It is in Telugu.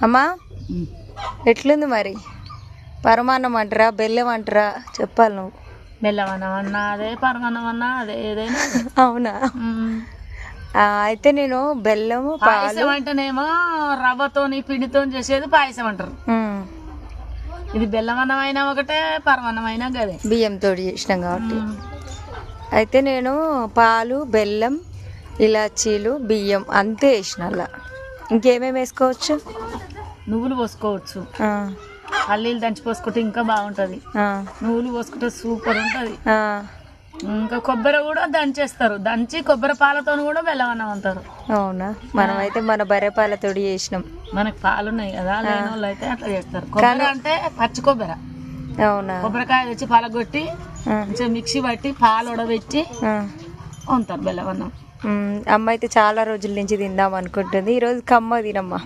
అమ్మా ఎట్లుంది మరి? పరమాన్నం అంటారా బెల్లం అంటారా? చెప్పాలి నువ్వు. బెల్లమన్నం అన్నా అదే పరమన్నం అన్నా అదే ఏదైనా. అవునా? అయితే నేను బెల్లము పాలు. పాయసం అంటేనేమో రవ్వతోని పిండితో చేసేది పాయసం అంటారు. ఇది బెల్లమన్నం అయినా ఒకటే పరమన్నం అయినా గదే. బియ్యంతో చేసినాం కాబట్టి. అయితే నేను పాలు బెల్లం ఇలాచీలు బియ్యం అంతే వేసిన అలా. ఇంకేమేమి వేసుకోవచ్చు? నువ్వులు పోసుకోవచ్చు. ఆ, పల్లీలు దంచి పోసుకుంటే ఇంకా బాగుంటది. నువ్వులు పోసుకుంటే సూపర్ ఉంటది. ఆ, ఇంకా కొబ్బరి కూడా దంచేస్తారు. దంచి కొబ్బరి పాలతో కూడా బెల్లమన్నం అంటారు. అవునా? మనమైతే మన బర్రె పాలతోటి చేసినాం. మనకి పాలు ఉన్నాయి కదా లేని వాళ్ళు అయితే అట్లా చేస్తారు. కొబ్బరి అంటే పచ్చి కొబ్బరి. అవునా? కొబ్బరికాయ తెచ్చి పలగొట్టి మిక్సీ పట్టి పాలు ఉడబెట్టి బెల్లమన్నం. ఉమ్, అమ్మ అయితే చాలా రోజుల నుంచి తిందాం అనుకుంటుంది. ఈరోజు కమ్మ తినమ్మా.